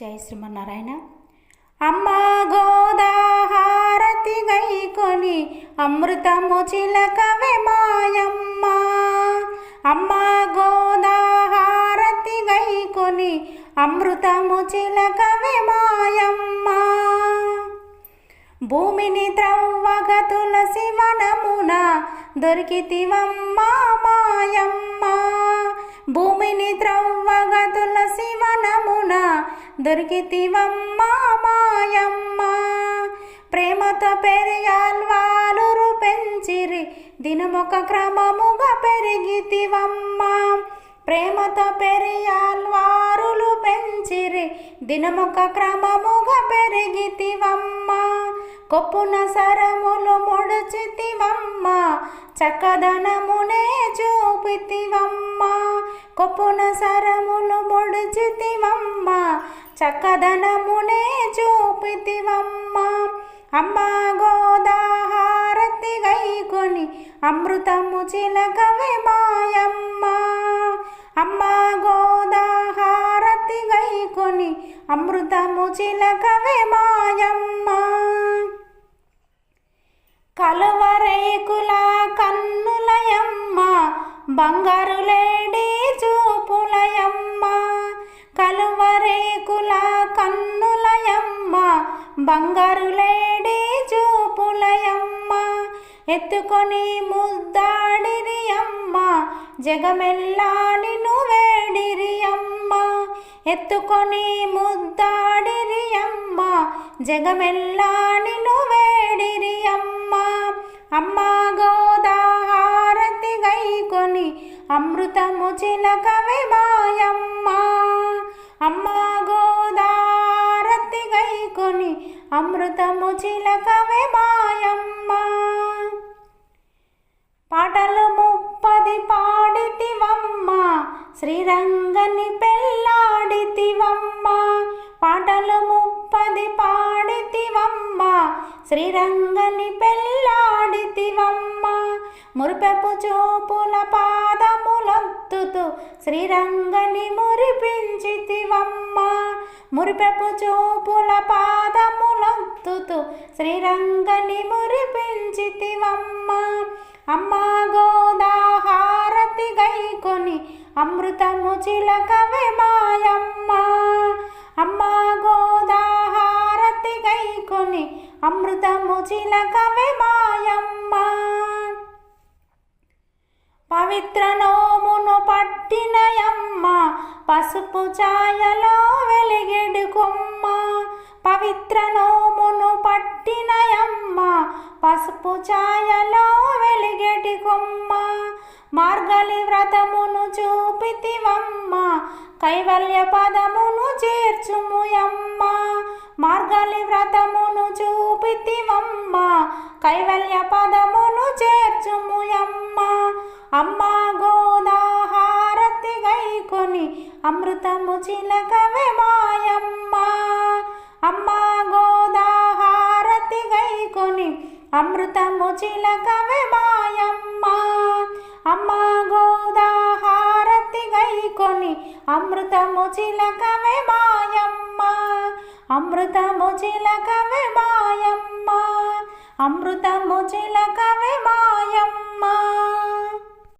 జై శ్రీమన్నారాయణ. అమ్మ గోదాహారతి గైకొని అమృతము చిలకవే మాయమ్మ. అమ్మ గోదాహారతి గైకొని అమృతము చిలకవే మాయమ్మ. భూమిని త్రవ్వగ తులసి వనమున దొరికితివమ్మ మాయమ్మ. భూమిని త్రవ్వగ తులసి వనమున దొరికితివమ్మ మాయమ్మ. ప్రేమతో పెరియాల్వాలురు పెంచిరి దినమొక క్రమముగా పెరిగితివమ్మ. ప్రేమతో పెరియాల్వారులు పెంచిరి దినమొక క్రమముగా పెరిగితివమ్మ. కొప్పున సరములు ముడుచితివమ్మ చక్కదనమునే చూపితివమ్మ. కొప్పున సరములు ముడుచితివమ్మ చక్కదనమునే చూపితివమ్మ. అమ్మ గోదాహారతి గైకొని అమృతము చిలకవే మాయమ్మ. అమ్మ గోదాహారతి గైకొని అమృతము చిలకవే మాయమ్మ. కలువరేకుల కన్నులయమ్మ బంగారు లేడీ చూపులయమ్మ. కలువ బంగారు లేడి చూపులయమ్మ ఎత్తుకొని ముద్దాడిరి అమ్మ జగమెల్లా నిన్ను వేడిరి అమ్మ ఎత్తుకొని ముద్దాడిరి అమ్మ జగమెల్లా నిన్ను వేడిరి అమ్మ అమ్మ గోదాహారతి గైకొని అమృతము చిలకవే మాయమ్మ అమృతము చిలకవే మాయమ్మ. పాటలు ముప్పది పాడితివమ్మ శ్రీరంగని పెళ్ళాడితివమ్మ. పాటలు ముప్పది పాడితి పాడితివమ్మ శ్రీరంగని పెళ్ళాడితివమ్మ. మురిపెపు చూపుల పాదములొత్తుతూ శ్రీరంగని మురిపించితివమ్మ. మురిపెపు చూపుల పాదములొత్తుతూ శ్రీరంగని మురిపించితివమ్మ. అమ్మ గోదాహారతి గైకొని అమృతము చిలకవే మాయమ్మ. అమ్మ గో అమృతము చిలకవే మాయమ్మ పవిత్ర నోమును పట్టినయమ్మ పసుపు ఛాయలో వెలిగెడు కొమ్మ పవిత్ర నోమును పట్టినయమ్మ పసుపు ఛాయలో వెలిగెటి కొమ్మ మార్గలి వ్రతమును చూపితివమ్మ కైవల్య పదమును చేర్చుముయమ్మ. మార్గలి వ్రతమును అమ్మ కైవల్య పదమును చేర్చుముయమ్మ అమ్మ గోదాహారతి గైకొని అమృతము చిలకవే మాయమ్మ. అమ్మ గోదాహారతి గైకొని అమృతము చిలకవే మాయమ్మ. అమ్మ గోదాహారతి గైకొని అమృతము చిలకవే మాయమ్మ. అమృతము చిలకవే మాయమ్మ. అమృతము చిలకవే మాయమ్మ.